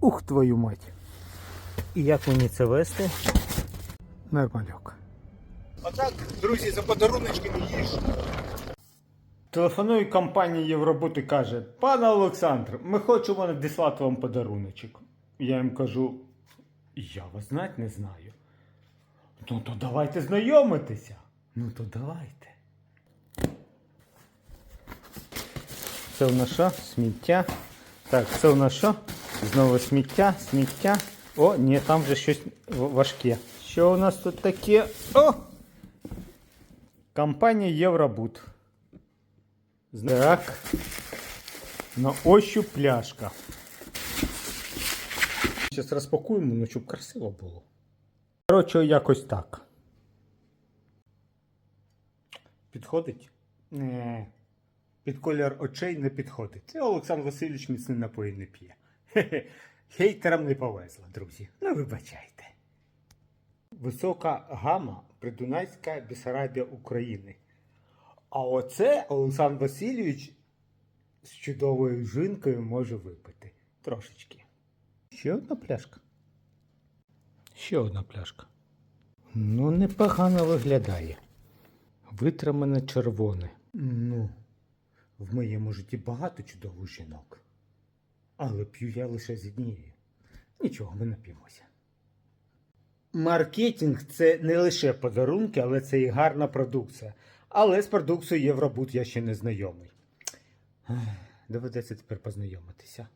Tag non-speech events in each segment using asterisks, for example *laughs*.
Ух, твою мать. І як мені це вести? Нормальок. Отак, друзі, за подаруночки не їж. Телефонує компанія Євробут і каже: Пане Олександр, ми хочемо надіслати вам подаруночок. Я їм кажу, я вас знати не знаю. Ну то давайте знайомитися. Ну то давайте. Це у нас що? Сміття. Так, це у нас що? Знову сміття, сміття. О, ні, там вже щось важке. Що у нас тут таке? О! Компанія Євробут. Так. На ощупь пляшка. Зараз розпакуємо, ну щоб красиво було. Коротше, якось так. Підходить? Не. Під колір очей не підходить. Це Олександр Васильович міцний напої не п'є. *laughs* Хейтерам не повезло, друзі. Ну, вибачайте. Висока гама Придунайська Бісарабія України. А оце Олександр Васильович з чудовою жінкою може випити. Трошечки. Ще одна пляшка. Ще одна пляшка. Ну, непогано виглядає. Витримане червоне. Ну, в моєму житті багато чудових жінок. Але п'ю я лише з однією. Нічого, ми нап'ємося. Маркетинг це не лише подарунки, але це і гарна продукція. Але з продукцією Євробут я ще не знайомий. Доведеться тепер познайомитися.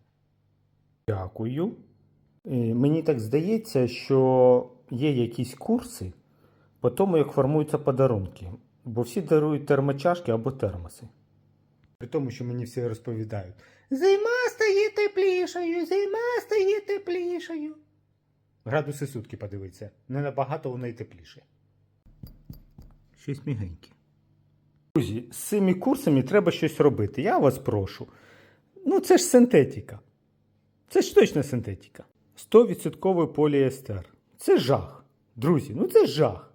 Дякую. Е, Мені так здається, що є якісь курси по тому, як формуються подарунки. Бо всі дарують термочашки або термоси. При тому, що мені всі розповідають: Зима стає теплішою, зима стає теплішою. Градуси сутки подивиться. Не набагато воно й тепліше. Щось мігеньке. Друзі, з цими курсами треба щось робити. Я вас прошу. Ну, це ж синтетика. Це ж точно синтетика. 100% поліестер. Це жах. Друзі, ну це жах.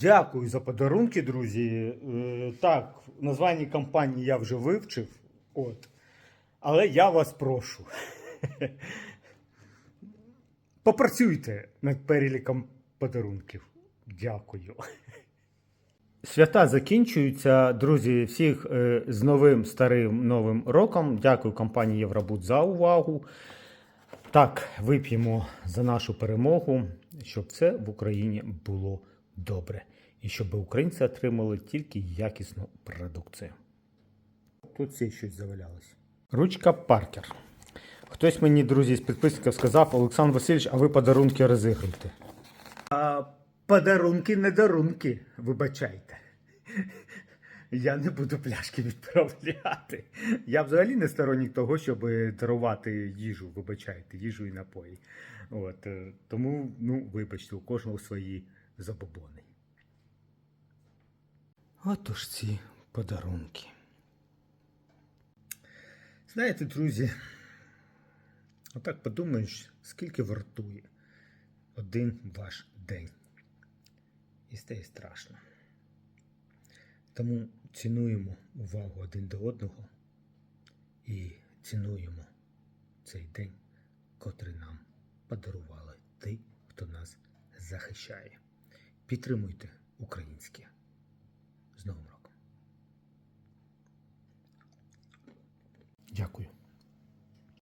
Дякую за подарунки, друзі. Е, так, названня компанії я вже вивчив. От. Але я вас прошу. *laughs* Попрацюйте над переліком подарунків. Дякую. Свята закінчуються, друзі. Всіх е, з новим старим новим роком. Дякую компанії Євробуд за увагу. Так, вип'ємо за нашу перемогу, щоб все в Україні було добре. І щоб українці отримали тільки якісну продукцію. Тут все щось завалялось. Ручка Паркер. Хтось мені, друзі, з підписників сказав, Олександр Васильович, а ви подарунки розігруєте. А подарунки не дарунки, вибачайте. Я не буду пляшки відправляти. Я взагалі не сторонник того, щоб дарувати їжу, вибачайте, їжу і напої. От, е, тому, ну, вибачте, у кожного свої забобони. Отож ці подарунки. Знаєте, друзі, отак подумаєш, скільки вартує один ваш день. І стає страшно. Тому цінуємо увагу один до одного і цінуємо цей день, котрий нам подарували ті, хто нас захищає. Підтримуйте українське. З Новим роком. Дякую.